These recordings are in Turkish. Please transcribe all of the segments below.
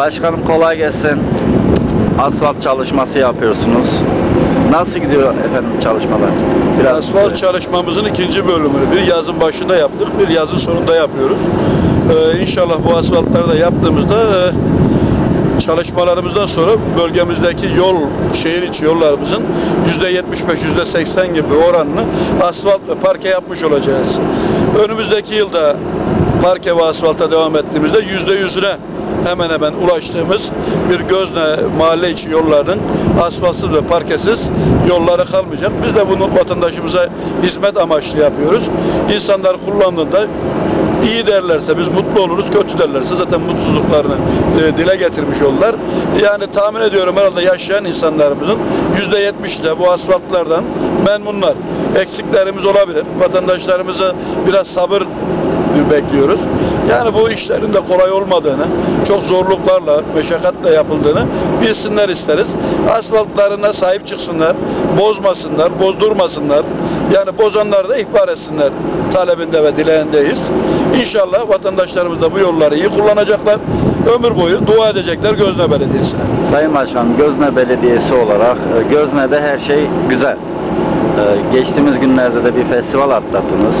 Başkanım kolay gelsin. Asfalt çalışması yapıyorsunuz. Nasıl gidiyor efendim çalışmalar? Biraz Asfalt çalışmamızın ikinci bölümünü bir yazın başında yaptık, bir yazın sonunda yapıyoruz. Ee, inşallah bu asfaltları da yaptığımızda e, çalışmalarımızdan sonra bölgemizdeki yol, şehir içi yollarımızın %75, %80 gibi oranını asfalt ve parke yapmış olacağız. Önümüzdeki yılda parke ve asfalta devam ettiğimizde %100'üne hemen hemen ulaştığımız bir gözne mahalle içi yollarının asfaltsız ve parkesiz yolları kalmayacak. Biz de bunu vatandaşımıza hizmet amaçlı yapıyoruz. İnsanlar kullandığında iyi derlerse biz mutlu oluruz, kötü derlerse zaten mutsuzluklarını e, dile getirmiş olurlar. Yani tahmin ediyorum herhalde yaşayan insanlarımızın %70'i de bu asfaltlardan memnunlar. Eksiklerimiz olabilir. Vatandaşlarımızı biraz sabır bekliyoruz. Yani bu işlerin de kolay olmadığını, çok zorluklarla, meşakkatle yapıldığını bilsinler isteriz. Asfaltlarına sahip çıksınlar, bozmasınlar, bozdurmasınlar. Yani bozanları da ihbar etsinler talebinde ve dileğindeyiz. İnşallah vatandaşlarımız da bu yolları iyi kullanacaklar. Ömür boyu dua edecekler Gözne Belediyesi'ne. Sayın Başkanım Gözne Belediyesi olarak e, Gözne'de her şey güzel. E, Geçtiğimiz günlerde de bir festival atlattınız.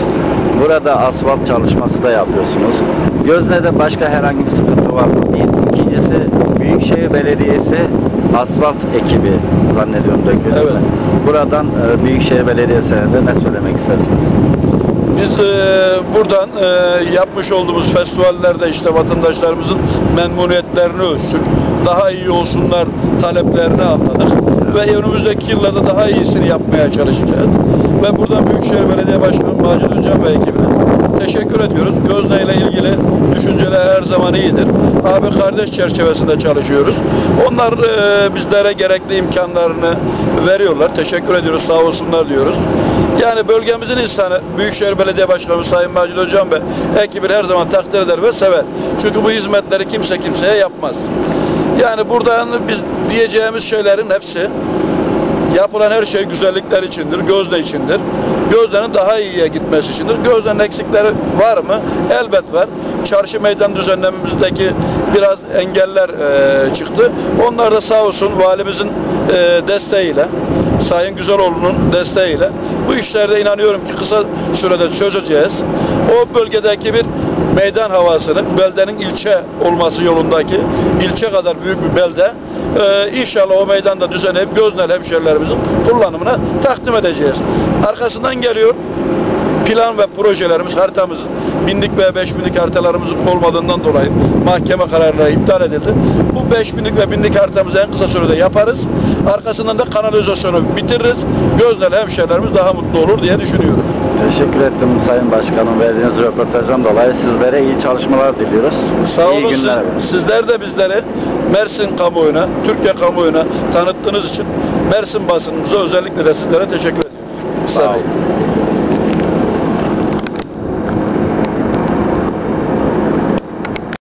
Burada asfalt çalışması da yapıyorsunuz. Gözne'de başka herhangi bir sıkıntı var mı? Bir. İkincisi Büyükşehir Belediyesi asfalt ekibi zannediyorum değil mi? Evet. Buradan e, Büyükşehir Belediyesi'ne de ne söylemek istersiniz? Biz e, buradan e, yapmış olduğumuz festivallerde işte vatandaşlarımızın memnuniyetlerini ölçtük. Daha iyi olsunlar taleplerini anladık. Ve önümüzdeki yıllarda daha iyisini yapmaya çalışacağız. Ve buradan Büyükşehir Belediye Başkanı Macit Hocam ve ekibine teşekkür ediyoruz. Gözne ile ilgili düşünceler her zaman iyidir. Abi kardeş çerçevesinde çalışıyoruz. Onlar e, bizlere gerekli imkanlarını veriyorlar. Teşekkür ediyoruz. Sağ olsunlar diyoruz. Yani bölgemizin insanı Büyükşehir Belediye Başkanı Sayın Macit Hocam ve ekibini her zaman takdir eder ve sever. Çünkü bu hizmetleri kimse kimseye yapmaz. Yani buradan biz diyeceğimiz şeylerin hepsi yapılan her şey güzellikler içindir, gözde içindir. Gözlerin daha iyiye gitmesi içindir. Gözlerin eksikleri var mı? Elbet var. Çarşı meydan düzenlememizdeki biraz engeller e, çıktı. Onlar da sağ olsun valimizin e, desteğiyle, Sayın Güzeloğlu'nun desteğiyle bu işlerde inanıyorum ki kısa sürede çözeceğiz. O bölgedeki bir meydan havasını, beldenin ilçe olması yolundaki ilçe kadar büyük bir belde e, inşallah o meydanda düzenleyip Göznel hemşerilerimizin kullanımına takdim edeceğiz. Arkasından geliyor plan ve projelerimiz, haritamız, binlik ve beş binlik haritalarımızın olmadığından dolayı mahkeme kararları iptal edildi. Bu beş binlik ve binlik haritamızı en kısa sürede yaparız. Arkasından da kanalizasyonu bitiririz. Göznel hemşerilerimiz daha mutlu olur diye düşünüyoruz. Teşekkür ettim Sayın Başkanım verdiğiniz röportajdan dolayı sizlere iyi çalışmalar diliyoruz. Sağ iyi olun. günler. Siz- sizler de bizleri Mersin kamuoyuna, Türkiye kamuoyuna tanıttığınız için Mersin basınımıza özellikle de sizlere teşekkür ediyoruz. Sağ olun.